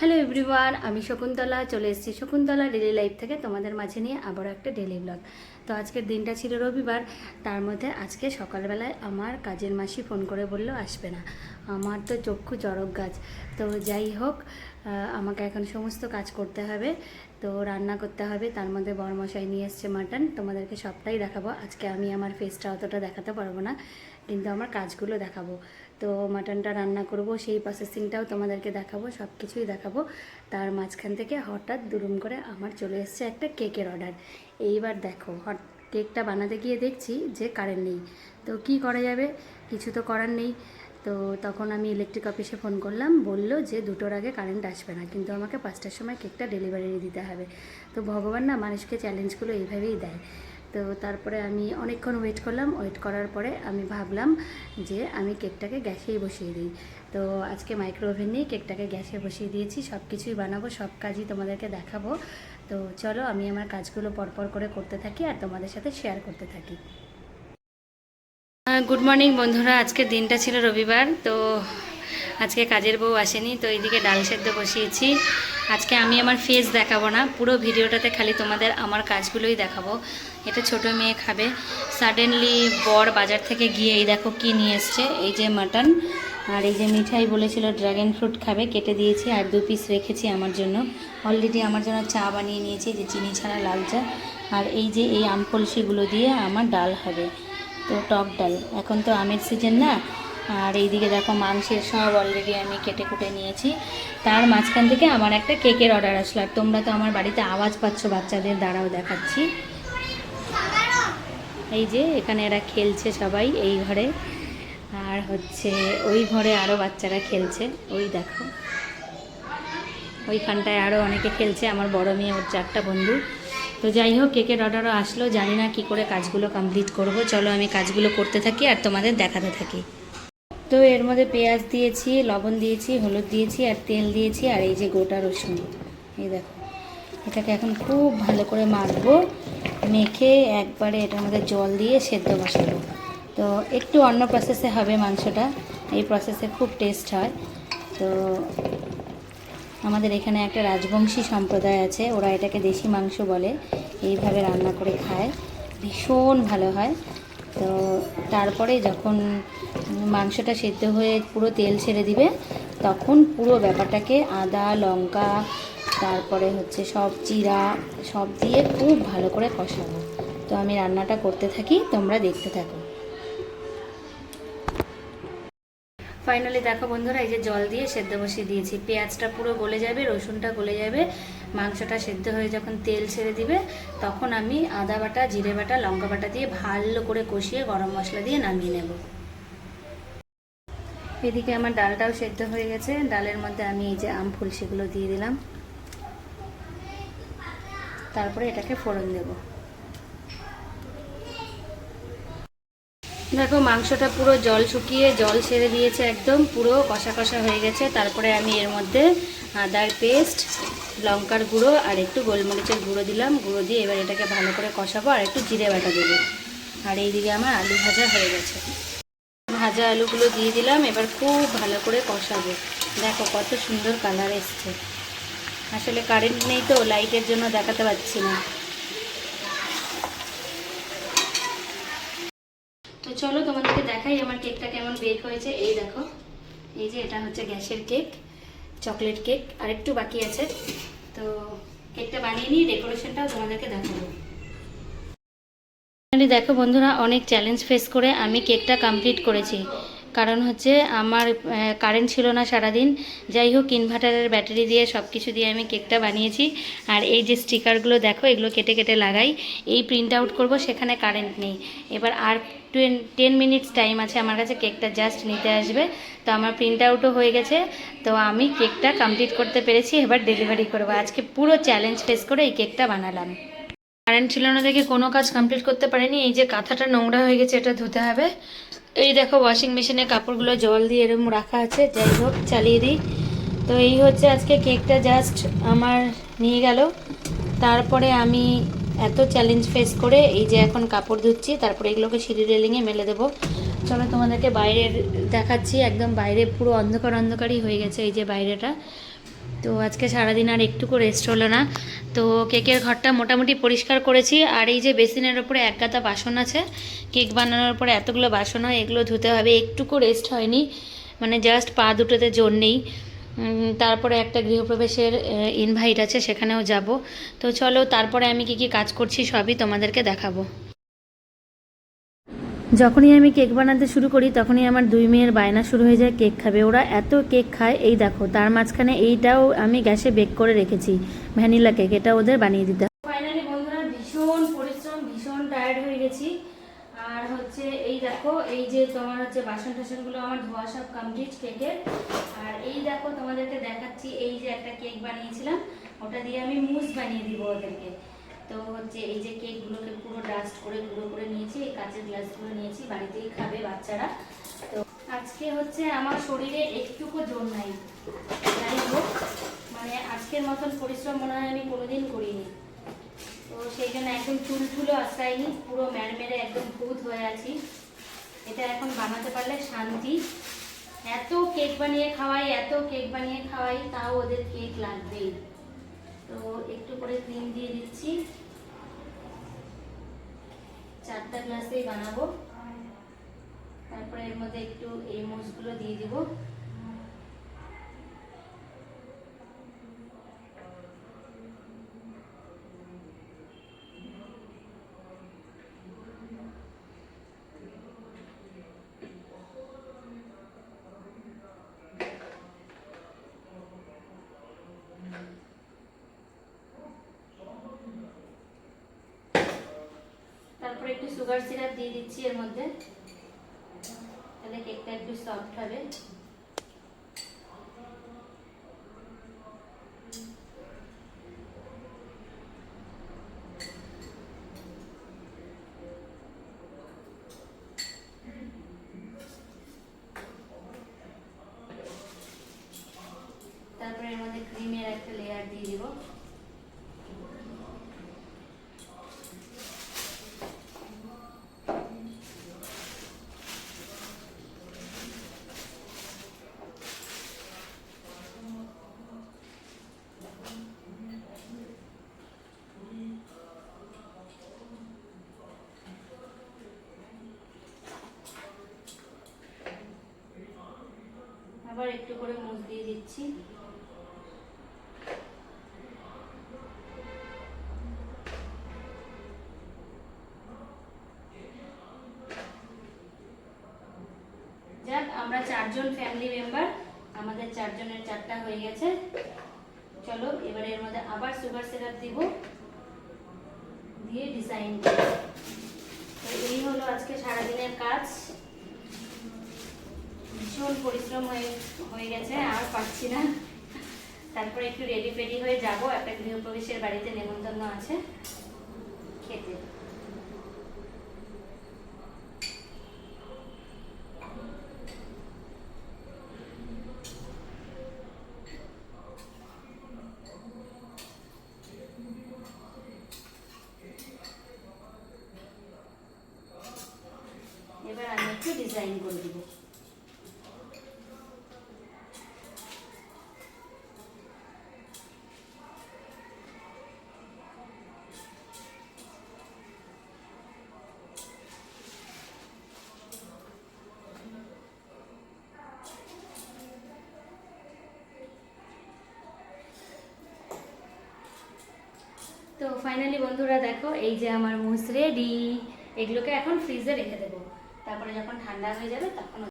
Hello everyone আমি শকুন্তলা, চলে এসেছি শকুন্তলা ডেলি লাইফ থেকে তোমাদের মাঝে নিয়ে আবারও একটা ডেলি ব্লগ তো আজকের দিনটা ছিল রবিবার, তার মধ্যে আজকে সকালবেলায় আমার কাজের মাসি ফোন করে বলল, আসবে না। আমার তো চক্ষু চড়ক গাছ। তো যাই হোক আমাকে এখন সমস্ত কাজ করতে হবে। তো রান্না করতে হবে, তার মধ্যে বরমশাই নিয়ে এসছে মাটন। তোমাদেরকে সবটাই দেখাবো। আজকে আমি আমার ফেসটা অতটা দেখাতে পারব না, কিন্তু আমার কাজগুলো দেখাবো। তো মাটনটা রান্না করব, সেই প্রসেসিংটাও তোমাদেরকে দেখাবো সব কিছুই দেখাবো। তার মাঝখান থেকে হঠাৎ দুরুম করে আমার চলে এসছে একটা কেকের অর্ডার এইবার দেখো, হট কেকটা বানাতে গিয়ে দেখছি যে কারেন্ট নেই। তো কি করা যাবে? কিছু তো করার নেই। তো তখন আমি ইলেকট্রিক অফিসে ফোন করলাম, বলল যে দুটোর আগে কারেন্ট আসবে না, কিন্তু আমাকে পাঁচটার সময় কেকটা ডেলিভারি দিতে হবে। তো ভগবান না মানুষকে চ্যালেঞ্জগুলো এইভাবেই দেয়। তো তারপরে আমি অনেকক্ষণ ওয়েট করলাম। ওয়েট করার পরে আমি ভাবলাম যে আমি কেকটাকে গ্যাসেই বসিয়ে দিই। তো আজকে মাইক্রো ওভেন নিয়ে কেকটাকে গ্যাসে বসিয়ে দিয়েছি। সব কিছুই বানাবো, সব কাজই তোমাদেরকে দেখাবো। তো চলো আমি আমার কাজগুলো পরপর করে করতে থাকি আর তোমাদের সাথে শেয়ার করতে থাকি। গুড মর্নিং বন্ধুরা। আজকের দিনটা ছিল রবিবার। তো আজকে কাজের বউ আসেনি, তো এইদিকে ডাল সেদ্ধ বসিয়েছি। আজকে আমি আমার ফেস দেখাবো না, পুরো ভিডিওটাতে খালি তোমাদের আমার কাজগুলোই দেখাবো। এটা ছোট মেয়ে খাবে। সাডেনলি বর বাজার থেকে গিয়ে এই দেখো কি নিয়ে এসছে, এই যে মাটন আর এই যে মিঠাই বলেছিল ড্রাগন ফ্রুট খাবে, কেটে দিয়েছি আর দু পিস রেখেছি আমার জন্য। অলরেডি আমার জন্য চা বানিয়ে নিয়েছি যে চিনি ছাড়া লাল চা, আর এই যে এই আম কলসিগুলো দিয়ে আমার ডাল হবে। তো টক ডাল, এখন তো আমের সিজন না আর এইদিকে দেখো মাংসের সব অলরেডি আমি কেটে কুটে নিয়েছি। তার মাঝখান থেকে আমার একটা কেকের অর্ডার আসলো। আর তোমরা তো আমার বাড়িতে আওয়াজ পাচ্ছ, বাচ্চাদের দ্বারাও দেখাচ্ছি। এই যে এখানে এরা খেলছে সবাই এই ঘরে। আর হচ্ছে ওই ঘরে আরও বাচ্চারা খেলছে। ওই দেখো। ওইখানটায় আরও অনেকে খেলছে। আমার বড় মেয়ে, ওর চারটা বন্ধু। তো যাই হোক, কেকের অর্ডারও আসলো। জানি না কি করে কাজগুলো কমপ্লিট করব। চলো আমি কাজগুলো করতে থাকি আর তোমাদের দেখাতে থাকি। তো এর মধ্যে পেঁয়াজ দিয়েছি, লবণ দিয়েছি, হলুদ দিয়েছি আর তেল দিয়েছি আর এই যে গোটা রসুন। এই দেখো, এটাকে এখন খুব ভালো করে মাখবো, মেখে একবারে এটার মধ্যে জল দিয়ে সেদ্ধ বসাবো। তো একটু অন্য প্রসেসে হবে মাংসটা, এই প্রসেসে খুব টেস্ট হয়। তো আমাদের এখানে একটা রাজবংশী সম্প্রদায় আছে, ওরা এটাকে দেশি মাংস বলে, এইভাবে রান্না করে খায়, ভীষণ ভালো হয়। তো তারপরে যখন মাংসটা সেদ্ধ হয়ে পুরো তেল ছেড়ে দিবে, তখন পুরো ব্যাপারটাকে আদা, লঙ্কা, তারপরে হচ্ছে সব চিরা সব দিয়ে খুব ভালো করে কষাবো। তো আমি রান্নাটা করতে থাকি, তোমরা দেখতে থাকো। ফাইনালি দেখো বন্ধুরা, এই যে জল দিয়ে সেদ্ধ বসিয়ে দিয়েছি। পেঁয়াজটা পুরো গলে যাবে, রসুনটা গলে যাবে। মাংসটা সেদ্ধ হয়ে যখন তেল ছেড়ে দিবে, তখন আমি আদা বাটা, জিরে বাটা, লঙ্কা বাটা দিয়ে ভালো করে কষিয়ে গরম মশলা দিয়ে নামিয়ে নেব। এদিকে আমার ডালটাও সেদ্ধ হয়ে গেছে। ডালের মধ্যে আমি এই যে আম ফুল সেগুলো দিয়ে দিলাম। তারপরে এটাকে ফোড়ন দেবো। দেখো, মাংসটা পুরো জল শুকিয়ে জল ছেড়ে দিয়েছে একদম, পুরো কষা কষা হয়ে গেছে। তারপরে আমি এর মধ্যে আদার পেস্ট, লঙ্কার গুঁড়ো আর একটু গোলমরিচের গুঁড়ো দিলাম। গুঁড়ো দিয়ে এবার এটাকে ভালো করে কষাবো আর একটু জিরে বাটা দেবো। আর এইদিকে আমার আলু ভাজা হয়ে গেছে। ভাজা আলুগুলো দিয়ে দিলাম, এবার খুব ভালো করে কষাবো। দেখো, কত সুন্দর কালার এসছে। আসলে কারেন্ট নেই তো লাইটের জন্য দেখাতে পাচ্ছি না তো চলো তোমাদেরকে দেখাই আমার কেকটা কেমন বেক হয়েছে। এই দেখো, এই যে এটা হচ্ছে গ্যাসের কেক, চকলেট কেক আর একটু বাকি আছে। তো কেকটা বানিয়ে নিয়ে ডেকোরেশনটাও তোমাদেরকে দেখাবো। দেখো বন্ধুরা, অনেক চ্যালেঞ্জ ফেস করে আমি কেকটা কমপ্লিট করেছি। কারণ হচ্ছে আমার কারেন্ট ছিল না সারাদিন। যাই হোক ইনভার্টারের ব্যাটারি দিয়ে সব কিছু দিয়ে আমি কেকটা বানিয়েছি। আর এই যে স্টিকারগুলো দেখো, এগুলো কেটে কেটে লাগাই। এই প্রিন্ট আউট করব, সেখানে কারেন্ট নেই। এবার আর টেন টেন মিনিটস টাইম আছে, আমার কাছে কেকটা জাস্ট নিতে আসবে। তো আমার প্রিন্ট আউটও হয়ে গেছে। তো আমি কেকটা কমপ্লিট করতে পেরেছি, এবার ডেলিভারি করব। আজকে পুরো চ্যালেঞ্জ ফেস করে এই কেকটা বানালাম। কারেন্ট ছিল না দেখে কোনো কাজ কমপ্লিট করতে পারিনি। এই যে কাঁথাটা নোংরা হয়ে গেছে, এটা ধুতে হবে। এই দেখো ওয়াশিং মেশিনে কাপড়গুলো জল দিয়ে এরকম রাখা আছে, যাই হোক, চালিয়ে দিই। তো এই হচ্ছে আজকে কেকটা জাস্ট আমার নিয়ে গেল। তারপরে আমি এত চ্যালেঞ্জ ফেস করে এই যে এখন কাপড় ধুচ্ছি, তারপরে এগুলোকে সিঁড়ি রেলিংয়ে মেলে দেবো। চলো তোমাদেরকে বাইরের দেখাচ্ছি, একদম বাইরে পুরো অন্ধকার অন্ধকারই হয়ে গেছে এই যে বাইরেটা। তো আজকে সারাদিন আর একটুকু রেস্ট হলো না। তো কেকের ঘরটা মোটামুটি পরিষ্কার করেছি। আর এই যে বেসিনের ওপরে এক গাদা বাসন আছে, কেক বানানোর পরে এতগুলো বাসন হয়, এগুলো ধুতে হবে। একটুকু রেস্ট হয়নি মানে জাস্ট পা দুটোতে জোর নেই। তারপরে একটা গৃহপ্রবেশের ইনভাইট আছে, সেখানেও যাব। তো চলো, তারপরে আমি কি কি কাজ করছি সবই তোমাদেরকে দেখাবো। যখনই আমি কেক বানাতে শুরু করি, তখনই আমার দুই মেয়ের বায়না শুরু হয়ে যায় কেক খাবে। ওরা এত কেক খায়, এই দেখো, তার মাঝখানে এইটাও আমি গ্যাসে বেক করে রেখেছি, ভ্যানিলা কেক, এটা ওদের বানিয়ে দিতে। ফাইনালি বন্ধুরা, ভীষণ পরিশ্রম, ভীষণ টায়ার্ড হয়ে গেছি। আর হচ্ছে এই দেখো, এই যে তোমার হচ্ছে বাসন টাসনগুলো, আমার ধোয়া সব কমপ্লিট কেকের। আর এই দেখো, তোমাদেরকে দেখাচ্ছি, এই যে একটা কেক বানিয়েছিলাম, ওটা দিয়ে আমি মুস বানিয়ে দিব ওদেরকে। তো হচ্ছে এই যে কেকগুলোকে পুরো ডাস্ট করে গুঁড়ো করে নিয়েছি, এই কাঁচের গ্লাসগুলো নিয়েছি, বাড়িতেই খাবে বাচ্চারা। তো আজকে হচ্ছে আমার শরীরে একটুকু জোর নাই। যাই হোক মানে আজকের মতন পরিশ্রম মনে হয় আমি কোনোদিন করিনি। তো সেই জন্য একদম চুল চুলও আশ্রায়নি, পুরো ম্যারমেরে একদম ভূত হয়ে আছি। এটা এখন বানাতে পারলে শান্তি। এত কেক বানিয়ে খাওয়াই, এত কেক বানিয়ে খাওয়াই, তাও ওদের কেক লাগবেই। তো একটু করে ক্রিম দিয়ে দিচ্ছি। চারটা গ্লাসেই বানাবো। তারপরে এর মধ্যে একটু এই মোষগুলো দিয়ে দিব। তারপরে একটু সুগার সিরাপ দিয়ে দিচ্ছি এর মধ্যে। তাহলে কেকটা একটু সফট হবে তারপরে এর মধ্যে ক্রিমের একটা লেয়ার দিয়ে দিব আবার একটু করে মুখ দিয়ে দিচ্ছি। যাক, আমরা চারজন ফ্যামিলি মেম্বার আমাদের চারজনের চারটা হয়ে গেছে। চলো, এবারে এর মধ্যে আবার সুগার সিরাপ দিব। দিয়ে ডিজাইন এই হলো আজকে সারাদিনের কাজ। ভীষণ পরিশ্রম হয়ে হয়ে গেছে, আর পাচ্ছি না। তারপরে একটু রেডি ফেডি হয়ে যাব, একটা গৃহপ্রবেশের বাড়িতে নেমন্তন্ন আছে। খেতে। এবার আমি একটু ডিজাইন করে দিব। তো ফাইনালি বন্ধুরা দেখো, এই যে আমার মুস রেডি এগুলোকে এখন ফ্রিজে রেখে দেবো। তারপরে যখন ঠান্ডা হয়ে যাবে, তখন